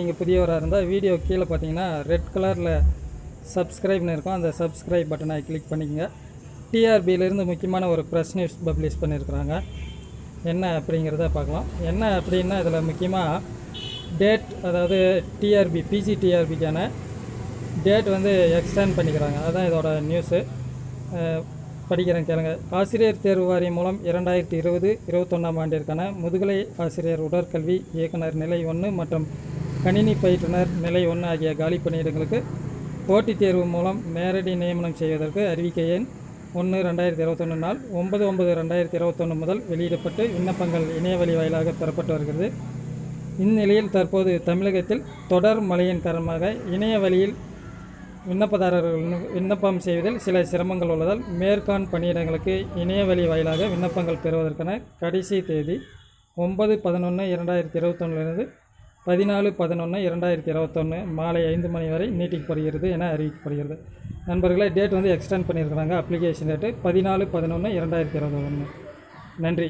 நீங்கள் புதியவராக இருந்தால் வீடியோ கீழே பார்த்தீங்கன்னா ரெட் கலரில் சப்ஸ்கிரைப்னு இருக்கும். அந்த சப்ஸ்கிரைப் பட்டனை கிளிக் பண்ணிக்கங்க. டிஆர்பியிலேருந்து முக்கியமான ஒரு ப்ரெஸ் நியூஸ் பப்ளிஷ் பண்ணியிருக்கிறாங்க என்ன அப்படிங்கிறத பார்க்கலாம். என்ன அப்படின்னா இதில் முக்கியமாக டேட் அதாவது டிஆர்பி பிஜி டிஆர்பிக்கான டேட் வந்து எக்ஸ்டெண்ட் பண்ணிக்கிறாங்க. அதுதான் இதோட நியூஸு படிக்கிறேன் கேளுங்க. ஆசிரியர் தேர்வு வாரியம் மூலம் இரண்டாயிரத்தி இருபது இருபத்தொன்னாம் ஆண்டிற்கான முதுகலை ஆசிரியர் உடற்கல்வி இயக்குனர் நிலை ஒன்று மற்றும் கணினி பயிற்றுனர் நிலை ஒன்று ஆகிய காலி பணியிடங்களுக்கு போட்டித் தேர்வு மூலம் நேரடி நியமனம் செய்வதற்கு அறிவிக்கை எண் ஒன்று ரெண்டாயிரத்தி இருபத்தொன்று நாள் ஒன்பது ஒன்பது ரெண்டாயிரத்தி இருபத்தொன்று முதல் வெளியிடப்பட்டு விண்ணப்பங்கள் இணையவழி வாயிலாக பெறப்பட்டு வருகிறது. இந்நிலையில் தற்போது தமிழகத்தில் தொடர் மழையின் காரணமாக இணைய வழியில் விண்ணப்பதாரர்கள் விண்ணப்பம் செய்வதில் சில சிரமங்கள் உள்ளதால் மேற்காண் பணியிடங்களுக்கு இணையவழி வாயிலாக விண்ணப்பங்கள் பெறுவதற்கான கடைசி தேதி ஒன்பது பதினொன்று இரண்டாயிரத்தி இருபத்தொன்னிலிருந்து பதினாலு பதினொன்று இரண்டாயிரத்தி இருபத்தொன்று மாலை ஐந்து மணி வரை நீட்டிக்கப்படுகிறது என அறிவிக்கப்படுகிறது. நண்பர்களே டேட் வந்து எக்ஸ்டெண்ட் பண்ணியிருக்கிறாங்க. அப்ளிகேஷன் டேட்டு பதினாலு பதினொன்று இரண்டாயிரத்தி இருபத்தொன்று நன்றி.